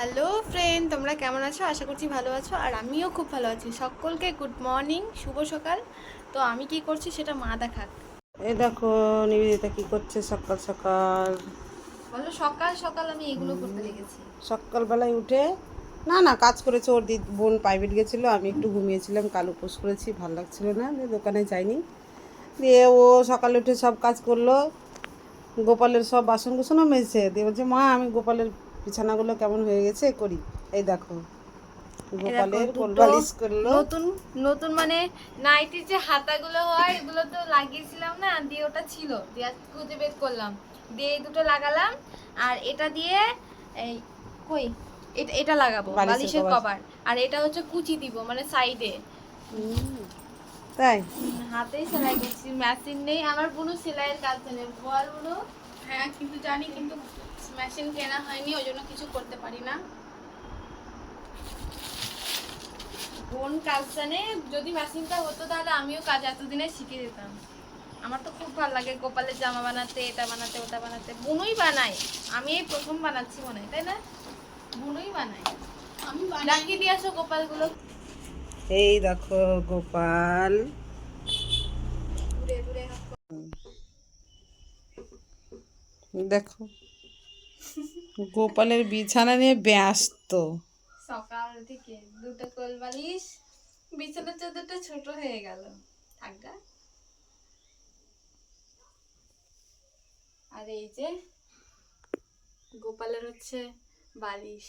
Hello friend তোমরা কেমন আছো? আশা করছি ভালো আছো আর আমিও খুব ভালো আছি। সকলকে গুড মর্নিং শুভ সকাল। তো আমি কি করছি সেটা মা দেখাক। এই দেখো নিবেদিতা কি করছে সকাল সকাল। বলো সকাল সকাল আমি এগুলো করতে লেগেছি। সকালবেলায় উঠে না না কাজ করেছে ওর দিদি বোন প্রাইভেট গেছিল আমি একটু ঘুমিয়েছিলাম কাল উপোস করেছি ভালো লাগছিল না দোকানে যাইনি। দিয়ে ও সকালে উঠে সব কাজ করল গোপালের সব বাসন কুসনও মেজেছে। দিয়ে বলছে মা আমি গোপালের বিছানাগুলো কেমন হয়ে গেছে? করি। এই দেখো। গোপালের কোলবালিশ করল। নতুন নতুন মানে নাইটির যে হাতাগুলো হয় এগুলো তো লাগিয়েছিলাম না দিয়ে ওটা ছিল। দিয়ে খুঁজে বের করলাম। দিয়ে এই দুটো লাগালাম আর এটা দিয়ে এই কই? এটা এটা লাগাবো বালিশের কভার। আর এটা হচ্ছে কুচি দিব মানে সাইডে। তাই? হাতেই সেলাই করছি মেশিন নেই আমার কোনো সেলাইয়ের কাজ নেই বল বুনু। হ্যাঁ কিন্তু জানি কিন্তু মেশিন কেনা হয়নি ওই জন্য কিছু করতে পারি না। বোন কাজ যদি মেশিনটা হতো তাহলে আমিও কাজ এতদিনে শিখে যেতাম। আমার তো খুব ভালো লাগে গোপালের জামা বানাতে এটা বানাতে ওটা বানাতে। বুনুই বানাই আমি এই প্রথম বানাচ্ছি মনে হয় তাই না? বুনুই বানাই আমি ডাকি দিয়ে আসো গোপালগুলো। এই দেখো গোপাল। দেখো। গোপালের বিছানা নিয়ে ব্যস্ত। সকাল থেকে দুটো কোল বালিশ বিছানার চাদরটা ছোট হয়ে গেল। থাকগা আর এই যে গোপালের হচ্ছে বালিশ।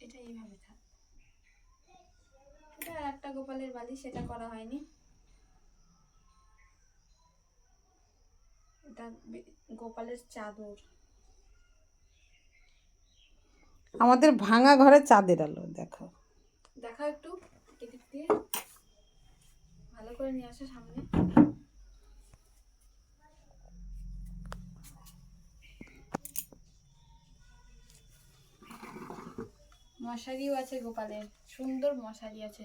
এটা এইভাবে থাক। এটা আর একটা গোপালের বালিশ এটা করা হয়নি। এটা গোপালের চাদর। আমাদের ভাঙা ঘরে চাঁদের আলো দেখো। দেখা একটু এদিক দিয়ে। ভালো করে নিয়ে আসো সামনে। মশারিও আছে গোপালের সুন্দর মশারি আছে।